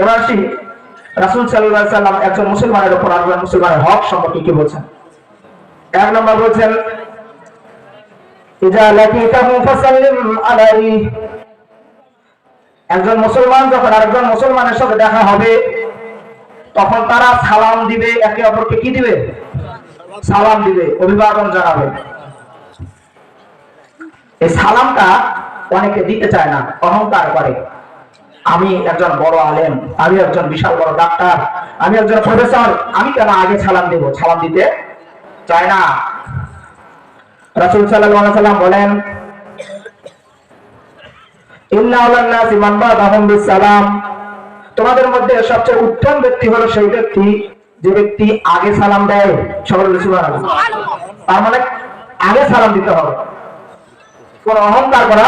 এবার আসি, রাসুল সাল্লাম একজন মুসলমানের উপর আরেকজন মুসলমানের হক সম্পর্কে কি বলছেন? এক নম্বর বলছেন একজন মুসলমান যখন আরেকজন মুসলমানের সাথে দেখা হবে, তখন তারা সালাম দিবে, একে অপরকে কি দিবে? সালাম দিবে, অভিবাদন জানাবে। এই সালামটা অনেকে দিতে চায় না, অহংকার করে। আমি একজন বড় আলেম, আমি একজন বিশাল বড় ডাক্তার, আমি একজন প্রফেসর আমি কেন আগে সালাম দেব? সালাম দিতে চায় না। রাসূল সাল্লাম বলেন তোমাদের মধ্যে সবচেয়ে উত্তম ব্যক্তি হলো সেই ব্যক্তি, যে ব্যক্তি আগে সালাম দেয়। বলে তার মানে আগে সালাম দিতে হবে। কোন অহংকার করা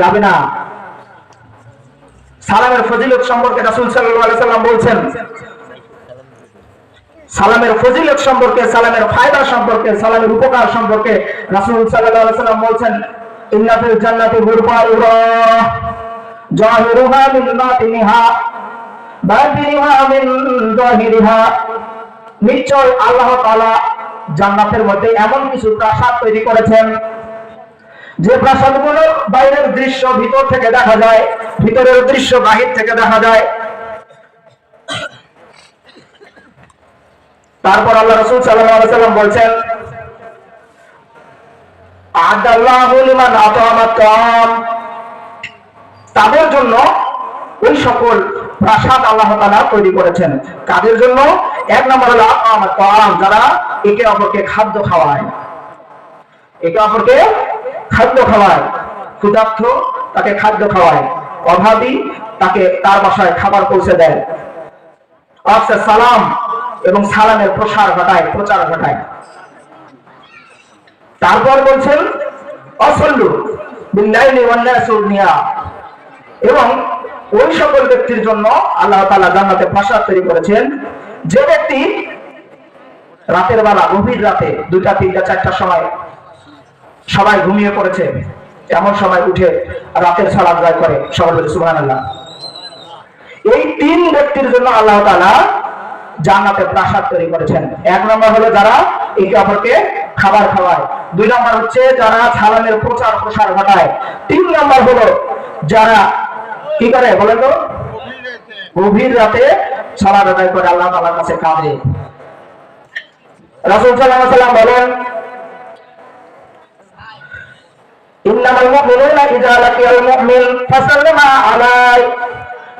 যাবে না। সালামের ফজিলত সম্পর্কে রাসূল সাল্লাম বলছেন। সালামের ফজিলত সম্পর্কে, সালামের ফায়দা সম্পর্কে, সালামের উপকার সম্পর্কে রাসূল সাল্লাম বলছেন ইন্না ফিল জান্নাতি জাহিরুহা মিন বাতিনিহা বাতিনিহা মিন জাহিরিহা। নিশ্চয় আল্লাহ তাআলা জান্নাতের মধ্যে এমন কিছু প্রাসাদ তৈরি করেছেন যে প্রাসাদগুলো বাইরের দৃশ্য ভিতর থেকে দেখা যায়, ভিতরের দৃশ্য বাহির থেকে দেখা যায়। তারপর আল্লাহ রসুল সাল্লাম বলছেন তাদের জন্য ওই সকল প্রাসাদ আল্লাহ তৈরি করেছেন। কাদের জন্য? এক নম্বর হলো যারা একে অপরকে খাদ্য খাওয়ায়। একে অপরকে খাদ্য খাওয়ায় ক্ষুধার্থ তাকে খাদ্য খাওয়ায়, অভাবী তাকে তার বাসায় খাবার পৌঁছে দেয়। অর্থাৎ সালাম এবং সালামের প্রসার ঘটায়, প্রচার ঘটায়। তারপর বলছেন, অসল্লু এবং ওই সকল ব্যক্তির জন্য আল্লাহ তাআলা জান্নাতে প্রাসাদ তৈরি করেছেন। যে ব্যক্তি রাতের বেলা গভীর রাতে দুইটা, তিনটা, চারটার সময় সবাই ঘুমিয়ে পড়েছে। এমন সময় উঠে রাতের সালাদ আদায় করে সবাই বলে, সুবহানাল্লাহ। এই তিন ব্যক্তির জন্য আল্লাহ তাআলা জান্নাতে প্রাসাদ তৈরি করেছেন। এক নম্বর হলো যারা একে অপরকে খাবার খাওয়ায়। দুই নম্বর হচ্ছে যারা সালামের প্রচার প্রসার ঘটায়। তিন নম্বর হলো যারা কি করে বলেন তো? গভীর রাতে সালাদ আদায় করে, আল্লাহ তাআলার কাছে কাঁদে। রাসূল সাল্লাল্লাহু আলাইহি ওয়াসাল্লাম বলেন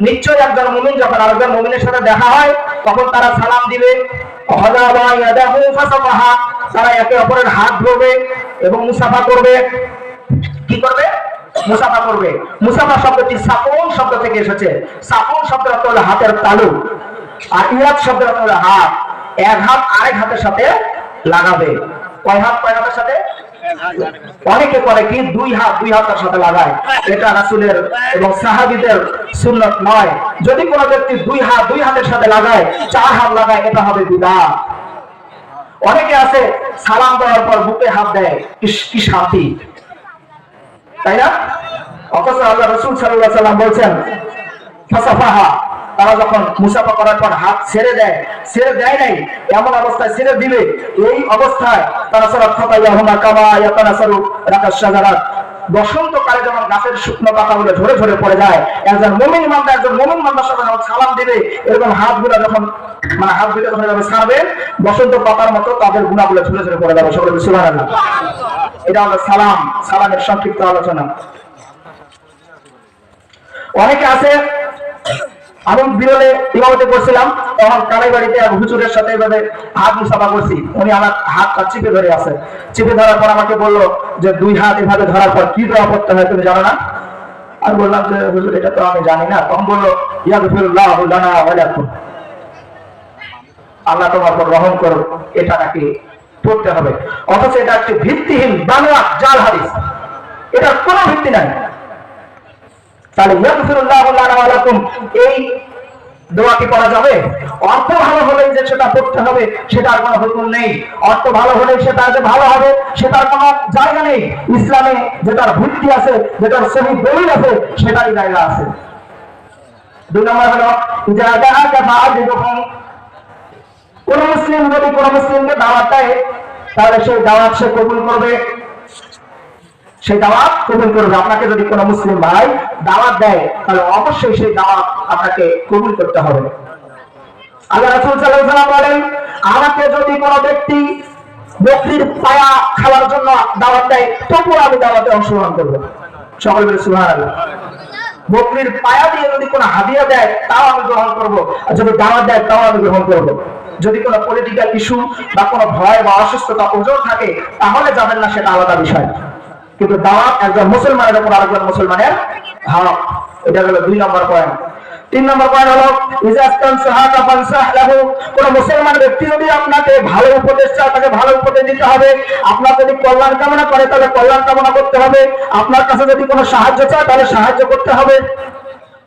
নিশ্চয় একজন মুমিন যখন আরেকজন মুমিনের সাথে দেখা হয়, তখন তারা সালাম দিবে। তারা একে অপরের হাত ধরবে এবং মুসাফা করবে। কি করবে? মুসাফা করবে। মুসাফা শব্দটি শব্দ থেকে এসেছে। সাপন অর্থ হলো হাতের তালু, আর ইয়াদ অর্থ হলো হাত। এক হাত আরেক হাতের সাথে লাগাবে। কয় হাত? কয় হাতের সাথে? অনেকে করে কি দুই হাত, দুই হাতের সাথে লাগায়। এটা রাসুলের এবং সাহাবিদের সুন্নত নয়। যদি কোনো ব্যক্তি দুই হাত, দুই হাতের সাথে লাগায়, চার হাত লাগায়, এটা হবে বিদাত। অনেকে আছে, সালাম দেওয়ার পর বুকে হাত দেয় কি শান্তি। তাই না? অথচ আল্লাহ রসুল সাল্লাহ সাল্লাম বলছেন, ফাসাফাহা। তারা যখন মুসাফা করার পর হাত ছেড়ে দেয় ছেড়ে দেয় নাই, এমন অবস্থায় ছেড়ে দিবে, এই অবস্থায় তারা সারা ফাতাইয়াহুমা কামা ইয়াতানাসারু রাকাশ শাজারাত। বসন্তকালে যখন গাছের শুকনো পাতাগুলো ঝরে ঝরে পড়ে যায়, একজন মুমিন মান্দা একজন মুমিন মান্দার সাথে যখন সালাম দিবে, এরকম হাতগুলো যখন মানে হাতগুলো যখন এভাবে ছাড়বে, বসন্ত পাতার মতো তাদের গুণাগুলো ঝরে ঝরে পড়ে যাবে, সকলে সুবহানাল্লাহ। এটা হলো সালাম, সালামের সংক্ষিপ্ত আলোচনা। অনেকে আছে আমি বিরলে ইমামতি করছিলাম, তখন কানাই বাড়িতে এক হুজুরের সাথে এভাবে হাত মুসাফা করছি। উনি আমার হাতটা চিপে ধরে আছে। চিপে ধরার পর আমাকে বলল যে, দুই হাত এভাবে ধরার পর কি দোয়া করতে হয় তুমি জানো না? আমি বললাম যে, হুজুর, এটা তো আমি জানি না। তখন বলল ইয়া লাকুম। আল্লাহ তোমার উপর রহম করো এটা নাকি পড়তে হবে। অথচ এটা একটি ভিত্তিহীন বাংলা জাল হাদিস। এটার কোনো ভিত্তি নাই। তাহলে লানা ওয়া এই দোয়া কি করা যাবে? অর্থ ভালো হলে যে সেটা পড়তে হবে সেটার কোনো হুকুম নেই। অর্থ ভালো হলে সেটা যে ভালো হবে সেটার কোনো জায়গা নেই। ইসলামে যেটার ভিত্তি আছে যেটার সহি দলিল আছে, সেটারই জায়গা আছে। দুই নম্বর হলো যা দাআকা ফাআজিবহুম কোন মুসলিম যদি কোন মুসলিমকে দাওয়াত দেয়, তাহলে সেই দাওয়াত সে কবুল করবে। সেই দাওয়াত কবুল করবে। আপনাকে যদি কোনো মুসলিম ভাই দাওয়াত দেয়, তাহলে অবশ্যই সেই দাওয়াত আপনাকে কবুল করতে হবে। আল্লাহ রাসূল বলেন, আমাকে যদি কোনো ব্যক্তি বকরির পায়া খাওয়ার জন্য দাওয়াত দেয় আমি দাওয়াতে অংশগ্রহণ করব। সকল বকরির পায়া দিয়ে যদি কোনো হাদিয়া দেয়, তাও আমি গ্রহণ করব। আর যদি দাওয়াত দেয়, তাও আমি গ্রহণ করব। যদি কোনো পলিটিক্যাল ইস্যু বা কোনো ভয় বা অসুস্থতা ওজন থাকে, তাহলে যাবেন না, সেটা আলাদা বিষয়। কিন্তু দাওয়াত একজন মুসলমানের উপর আরেকজন মুসলমানের হক। এটা হলো দুই নম্বর পয়েন্ট তিন নম্বর পয়েন্ট হলো কোন মুসলমান ব্যক্তি যদি আপনাকে ভালো উপদেশ চায় তাকে ভালো উপদেশ দিতে হবে, আপনার যদি কল্যাণ কামনা করে, তাহলে কল্যাণ কামনা করতে হবে। আপনার কাছে যদি কোনো সাহায্য চায়, তাহলে সাহায্য করতে হবে।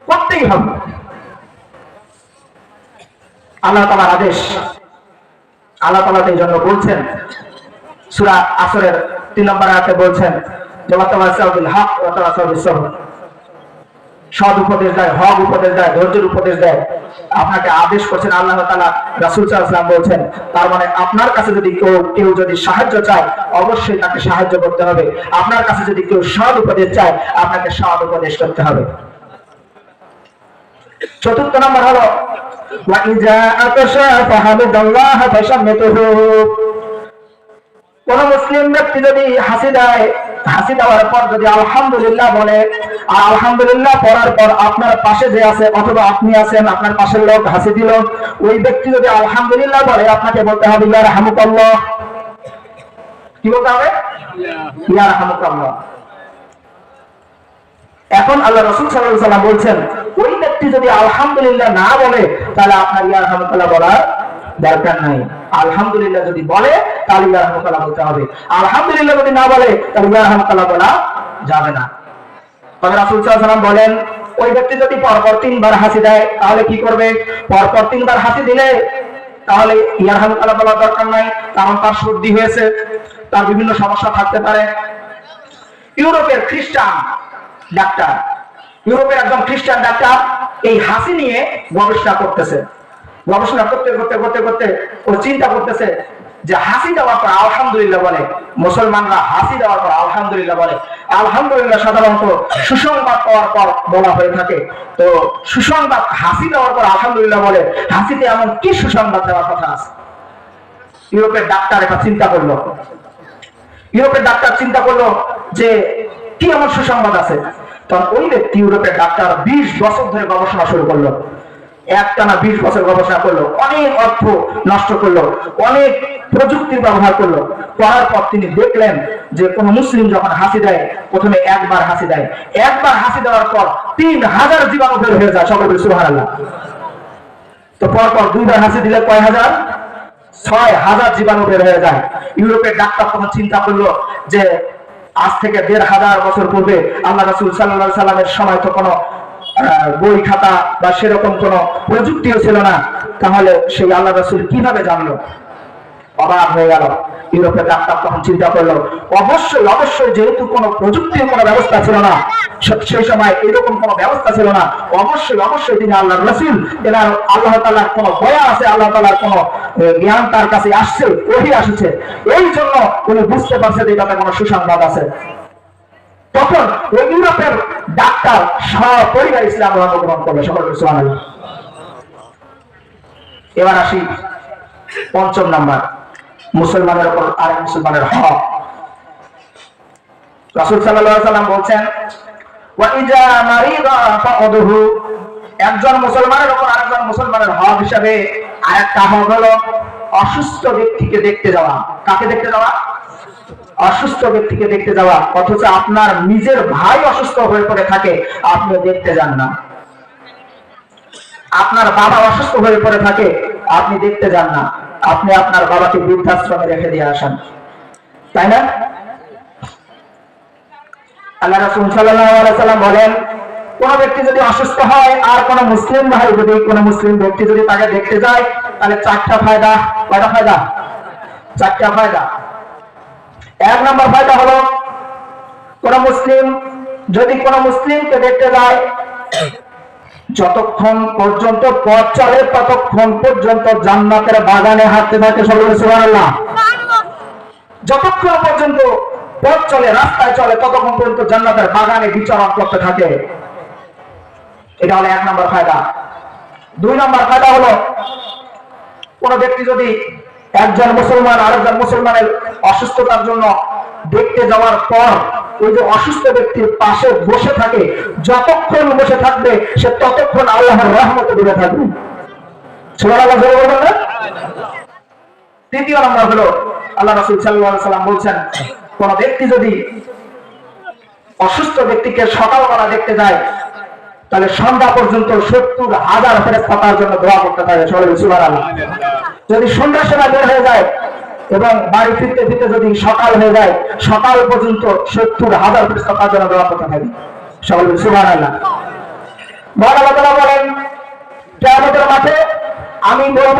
করতেই হবে। আল্লাহ তাআলার আদেশ। আল্লাহ এই জন্য বলছেন সূরা আসরের তিন নম্বর আয়াতে বলছেন যে ওয়াতাওয়াসাউ বিল হক ওয়াতাওয়াসাউ বিস সবর। সৎ উপদেশ দেয়, হক উপদেশ দেয়, ধৈর্যের উপদেশ দেয়। আপনাকে আদেশ করছেন আল্লাহ তাআলা, রাসূল ওয়াসাল্লাম বলছেন, তার মানে আপনার কাছে যদি কেউ কেউ যদি সাহায্য চায়, অবশ্যই তাকে সাহায্য করতে হবে। আপনার কাছে যদি কেউ সৎ উপদেশ চায়, আপনাকে সৎ উপদেশ করতে হবে। চতুর্থ নম্বর হলো কোন মুসলিম ব্যক্তি যদি হাসি দেয়, হাসি দেওয়ার পর যদি আলহামদুলিল্লাহ বলে, আর আলহামদুলিল্লাহ পড়ার পর আপনার পাশে যে আছে অথবা আপনি আছেন, আপনার পাশের লোক হাসি দিল, ওই ব্যক্তি যদি আলহামদুলিল্লাহ বলে, আপনাকে বলতে হবে ইয়ার হামুকাল্লাহ কি বলতে হবে? ইয়ার হামুকাল্লাহ এখন আল্লাহ রসুল সাল্লাল্লাহু সাল্লাম বলছেন, ওই ব্যক্তি যদি আলহামদুলিল্লাহ না বলে, তাহলে আপনার ইয়ার হামুকাল্লাহ বলার দরকার নাই। আলহামদুলিল্লাহ যদি বলে তাহলে বলতে হবে। আলহামদুলিল্লাহ যদি না বলে, তাহলে বলা যাবে না। তবে রাসূল ওয়াসাল্লাম বলেন, ওই ব্যক্তি যদি পরপর তিনবার হাসি দেয়, তাহলে কি করবে? পরপর তিনবার হাসি দিলে, তাহলে দরকার নাই, কারণ তার সর্দি হয়েছে, তার বিভিন্ন সমস্যা থাকতে পারে। ইউরোপের খ্রিস্টান ডাক্তার, ইউরোপের একজন খ্রিস্টান ডাক্তার এই হাসি নিয়ে গবেষণা করতেছে। গবেষণা করতে করতে করতে করতে ও চিন্তা করতেছে যে হাসি দেওয়ার পর আলহামদুলিল্লাহ বলে, মুসলমানরা হাসি দেওয়ার পর আলহামদুলিল্লাহ বলে। আলহামদুলিল্লাহ সাধারণত সুসংবাদ পাওয়ার পর বলা হয়ে থাকে। তো সুসংবাদ হাসি দেওয়ার পর আলহামদুলিল্লাহ বলে, হাসিতে এমন কি সুসংবাদ দেওয়ার কথা আছে? ইউরোপের ডাক্তার এটা চিন্তা করল। ইউরোপের ডাক্তার চিন্তা করল যে, কি এমন সুসংবাদ আছে? তখন ওই ব্যক্তি ইউরোপের ডাক্তার বিশ বছর ধরে গবেষণা শুরু করল। একটানা বিশ বছর গবেষণা করল, অনেক অর্থ নষ্ট করল, অনেক প্রযুক্তির ব্যবহার করল। করার পর তিনি দেখলেন যে কোন মুসলিম যখন হাসি দেয়, প্রথমে একবার হাসি দেয়। একবার হাসি দেওয়ার পর তিন হাজার জীবাণু বের হয়ে যায়, সকল সুহারাল্লাহ তো পরপর দুইবার হাসি দিলে কয় হাজার? ছয় হাজার জীবাণু বের হয়ে যায়। ইউরোপের ডাক্তার তখন চিন্তা করল যে, আজ থেকে দেড় হাজার বছর পূর্বে আল্লাহ রাসুল সাল্লাহ সাল্লামের সময় তো কোনো বই খাতা বা সেরকম কোন প্রযুক্তিও ছিল না। তাহলে সেই আল্লাহ রাসুল কীভাবে জানলো? অবাক হয়ে গেল। ইউরোপের ডাক্তার তখন চিন্তা করল, অবশ্যই অবশ্যই যেহেতু কোনো প্রযুক্তির কোনো ব্যবস্থা ছিল না সেই সময় এরকম কোনো ব্যবস্থা ছিল না, অবশ্যই অবশ্যই তিনি আল্লাহ রসুল। এনার আল্লাহ তালার কোনো বয়া আছে, আল্লাহ তালার কোনো জ্ঞান তার কাছে আসছে, ওহি আসছে। এই জন্য উনি বুঝতে পারছে যে এটাতে কোনো সুসংবাদ আছে। তখন ওই ইউরোপের ডাক্তার সপরিবার ইসলাম ধর্ম গ্রহণ করবে সকল সুবহানাল্লাহ। এবার আসি পঞ্চম নাম্বার, মুসলমানের উপর আরেক মুসলমানের হক। রাসূল সাল্লাম বলছেন একজন মুসলমানের উপর আরেকজন মুসলমানের হক হিসাবে আরেকটা হক হলো অসুস্থ ব্যক্তিকে দেখতে যাওয়া। কাকে দেখতে যাওয়া? অসুস্থ ব্যক্তিকে দেখতে যাওয়া, অথচ আপনার নিজের ভাই অসুস্থ হয়ে পড়ে থাকে আপনি দেখতে যান না। আপনার বাবা অসুস্থ হয়ে পড়ে থাকে, আপনি দেখতে যান না। আপনি আপনার বাবাকে বৃদ্ধাশ্রমে রেখে দিয়ে আসেন। তাই না? আল্লাহ রাসূল সাল্লাম বলেন, কোন ব্যক্তি যদি অসুস্থ হয়, আর কোন মুসলিম ভাই যদি, কোন মুসলিম ব্যক্তি যদি তাকে দেখতে যায়, তাহলে চারটা ফায়দা, কয়টা ফায়দা? চারটা ফায়দা। এক নম্বর ফায়দা হলো, কোন মুসলিম, যদি কোন মুসলিমকে দেখতে যায়, যতক্ষণ পর্যন্ত পথ চলে, ততক্ষণ পর্যন্ত জান্নাতের বাগানে হাঁটতে থাকে সুবহানাল্লাহ। যতক্ষণ পর্যন্ত পথ চলে, রাস্তায় চলে, ততক্ষণ পর্যন্ত জান্নাতের বাগানে বিচরণ করতে থাকে। এটা হলো এক নম্বর ফায়দা। দুই নম্বর ফায়দা হলো, কোন ব্যক্তি যদি একজন মুসলমান আরেকজন মুসলমানের অসুস্থতার জন্য দেখতে যাওয়ার পর ওই যে অসুস্থ ব্যক্তির পাশে বসে থাকে, যতক্ষণ বসে থাকবে, সে ততক্ষণ আল্লাহর রহমতে ডুবে থাকবে? তৃতীয় নম্বর হলো, আল্লাহ রাসূল সাল্লাম বলছেন, কোন ব্যক্তি যদি অসুস্থ ব্যক্তিকে সকালবেলা দেখতে যায় তাহলে সন্ধ্যা পর্যন্ত সত্তর হাজার ফেরেস্তা জন্য দোয়া করতে থাকে, সবাই সুবহানাল্লাহ। যদি সন্ধ্যার সময় বের হয়ে যায় এবং বাড়ি ফিরতে ফিরতে যদি সকাল হয়ে যায়, সকাল পর্যন্ত সত্তর হাজার ফেরেস্তা জন্য দোয়া করতে থাকে, সবাই তাআলা বলেন মাঠে আমি বলব,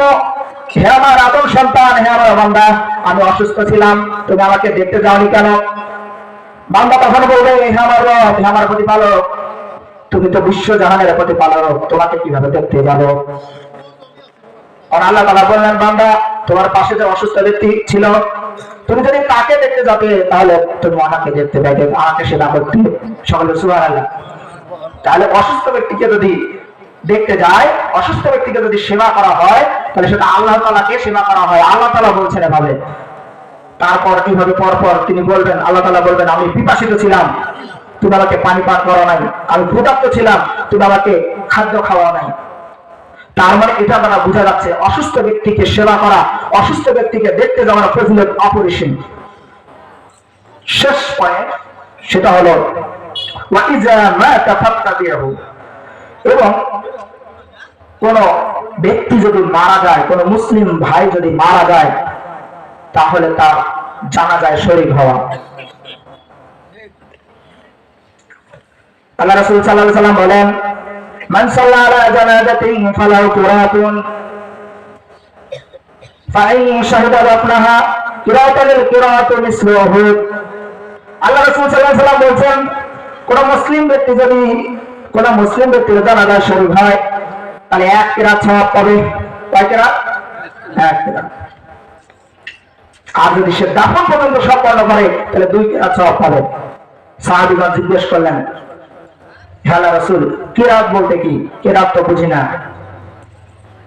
হে আমার সন্তান, হে আমার বান্দা, আমি অসুস্থ ছিলাম, তুমি আমাকে দেখতে যাওনি কেন? বান্দা তখন বলবে, হে আমার রব, হে আমার প্রতিপালক তুমি তো বিশ্ব জাহানের প্রতিপালক তোমাকে কীভাবে দেখতে যাব? আর আল্লাহ তালা বললেন, বান্দা, তোমার পাশে যে অসুস্থ ব্যক্তি ছিল, তুমি যদি তাকে দেখতে যাবে তাহলে তুমি আমাকে দেখতে পাইবে আমাকে করতে। সকলে সুহার তাহলে অসুস্থ ব্যক্তিকে যদি দেখতে যায়, অসুস্থ ব্যক্তিকে যদি সেবা করা হয়, তাহলে সেটা আল্লাহ তালাকে সেবা করা হয়। আল্লাহ তালা বলছেন এভাবে। তারপর কীভাবে পরপর তিনি বলবেন, আল্লাহ তালা বলবেন, আমি পিপাসিত ছিলাম। তুমি আমাকে পানি পান করা নাই। আমি ক্ষুধার্ত ছিলাম, তুমি আমাকে খাদ্য খাওয়া নাই। তার মানে এটা দ্বারা বোঝা যাচ্ছে অসুস্থ ব্যক্তিকে সেবা করা, অসুস্থ ব্যক্তিকে দেখতে যাওয়ার ফজিলত অপরিসীম। শেষ পয়েন্ট সেটা হলো এবং কোন ব্যক্তি যদি মারা যায়, কোন মুসলিম ভাই যদি মারা যায়, তাহলে তার জানা যায় শরীর হওয়া। আল্লাহ রাসূল সাল্লাল্লাহু আলাইহি মান সাল্লা আলা ফাইন শাহিদা রাফনাহা কিরাতাল কিরাতু মিসলু উহুদ আল্লাহ রাসূল সাল্লাল্লাহু আলাইহি কোন মুসলিম ব্যক্তি যদি, কোন মুসলিম ব্যক্তির জানাজা শরীর হয়, তাহলে এক কিরাত সওয়াব পাবে। কয় এক আর যদি সে দাফন পর্যন্ত সম্পন্ন করে, তাহলে দুই কিরাত সওয়াব পাবে। সাহাবীগণ জিজ্ঞেস করলেন আল্লাহ রাসূল কিরাত বলতে কি? কিরাত তো বুঝি না।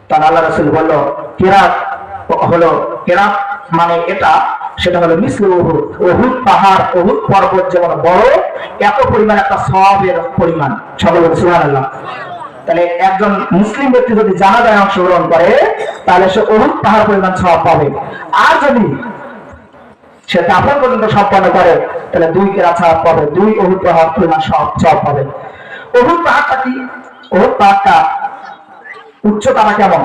তখন আল্লাহ রাসূল বলল কিরাত হলো কিরাত মানে এটা, সেটা হলো মিসলু উহুদ। উহুদ পাহাড়, উহুদ পর্বত যেমন বড়, এত পরিমাণ একটা সওয়াবের পরিমাণ। সকলে বলে সুবহানাল্লাহ। তাহলে একজন মুসলিম ব্যক্তি যদি জানাজায় অংশগ্রহণ করে, তাহলে সে উহুদ পাহাড় পরিমাণ সব পাবে। আর যদি সে দাফন পর্যন্ত সম্পন্ন করে, তাহলে দুই কেরা সওয়াব পাবে, দুই উহুদ পাহাড় পরিমাণ সব সওয়াব পাবে। উহুদ পাহাড়টা কি? উহুদ পাহাড়টা উচ্চতাটা কেমন?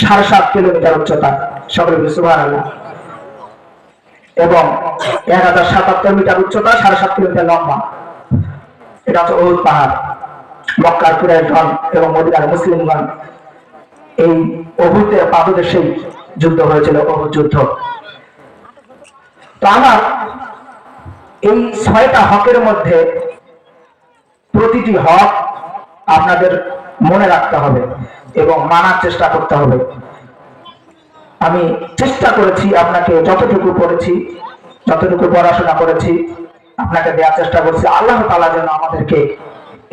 সাড়ে সাত কিলোমিটার উচ্চতা। সকলে বলে সুবহানাল্লাহ। এবং এক হাজার সাতাত্তর মিটার উচ্চতা, সাড়ে সাত কিলোমিটার লম্বা। এটা হচ্ছে ওহুদ পাহাড়। মক্কার কুরাইশগণ এবং মদিনার মুসলিমগণ এই অহুদের পাদদেশেই যুদ্ধ হয়েছিল অহুদ যুদ্ধ। তো আমার এই ছয়টা হকের মধ্যে প্রতিটি হক আপনাদের মনে রাখতে হবে এবং মানার চেষ্টা করতে হবে। আমি চেষ্টা করেছি আপনাকে যতটুকু পড়েছি যতটুকু পড়াশোনা করেছি, আপনাকে দেওয়ার চেষ্টা করছি। আল্লাহ তালা যেন আমাদেরকে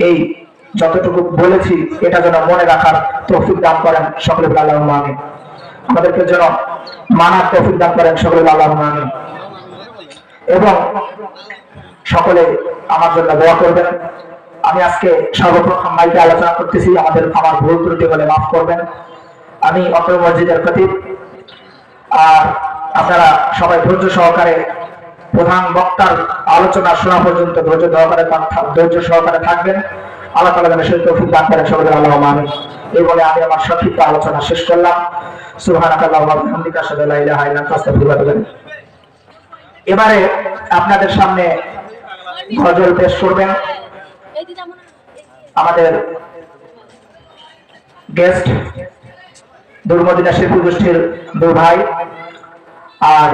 এই যতটুকু বলেছি, এটা যেন মনে রাখার তৌফিক দান করেন সকলে আল্লাহ আমি আমাদেরকে যেন মানার তৌফিক দান করেন সকলে আল্লাহ আমি এবং সকলে আমার জন্য দোয়া করবেন। আমি আজকে সর্বপ্রথম মাইকে আলোচনা করতেছি, আমাদের আমার ভুল ত্রুটি হলে মাফ করবেন। আমি অত্র মসজিদের খতিব। আর আপনারা সবাই ধৈর্য সহকারে প্রধান বক্তার আলোচনা শোনা পর্যন্ত ধৈর্য সহকারে ধৈর্য সহকারে থাকবেন। আল্লাহ তালা যেন সেই তৌফিক দান করেন সকলে আল্লাহ আমি এই বলে আমি আমার সংক্ষিপ্ত আলোচনা শেষ করলাম। এবারে আপনাদের সামনে গজল পেশ করবেন। আমাদের গেস্ট দুর্মদিনা শিল্পী গোষ্ঠীর দুই ভাই, আর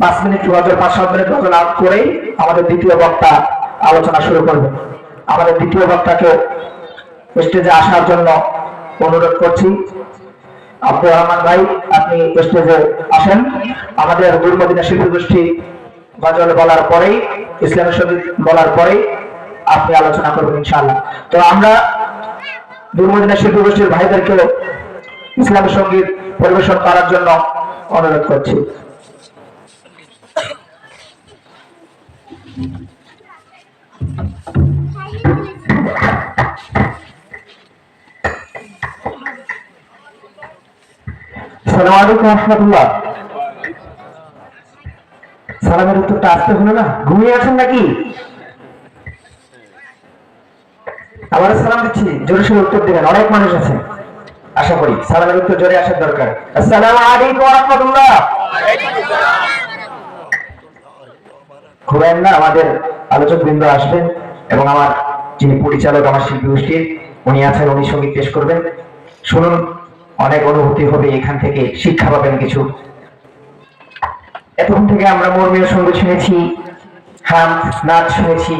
পাঁচ মিনিট গজল পাঁচ সাত মিনিট আউট করেই আমাদের দ্বিতীয় বক্তা আলোচনা শুরু করবে। আমাদের দ্বিতীয় বক্তাকে স্টেজে আসার জন্য অনুরোধ করছি। আব্দুর রহমান ভাই, আপনি স্টেজে আসেন। আমাদের দুর্মদিনা শিল্পী গোষ্ঠী গজল বলার পরেই, ইসলামী সংগীত বলার পরেই আপনি আলোচনা করবেন ইনশাআল্লাহ। তো আমরা দুর্মদিনা শিল্পী গোষ্ঠীর ভাইদেরকে ইসলামী সংগীত পরিবেশন করার জন্য অনুরোধ করছি। সালামের উত্তরটা আসতে হলো না? ঘুমিয়ে আছেন নাকি? আবার সালাম দিচ্ছি, জোরে সোরে উত্তর দিবেন, অনেক মানুষ আছে। আশা করি সালামের উত্তর জোরে আসার দরকার। আসসালামু আলাইকুম রহমতুল্লাহ। ঘুরেন না, আমাদের আলোচক বৃন্দ আসবেন এবং আমার যিনি পরিচালক, আমার শিল্পী গোষ্ঠীর উনি আছেন, উনি সংগীত পেশ করবেন। শুনুন, অনেক অনুভূতি হবে এখান থেকে, শিক্ষা পাবেন কিছু। এতক্ষণ থেকে আমরা মর্মীয় সংগীত শুনেছি হাম নাচ শুনেছি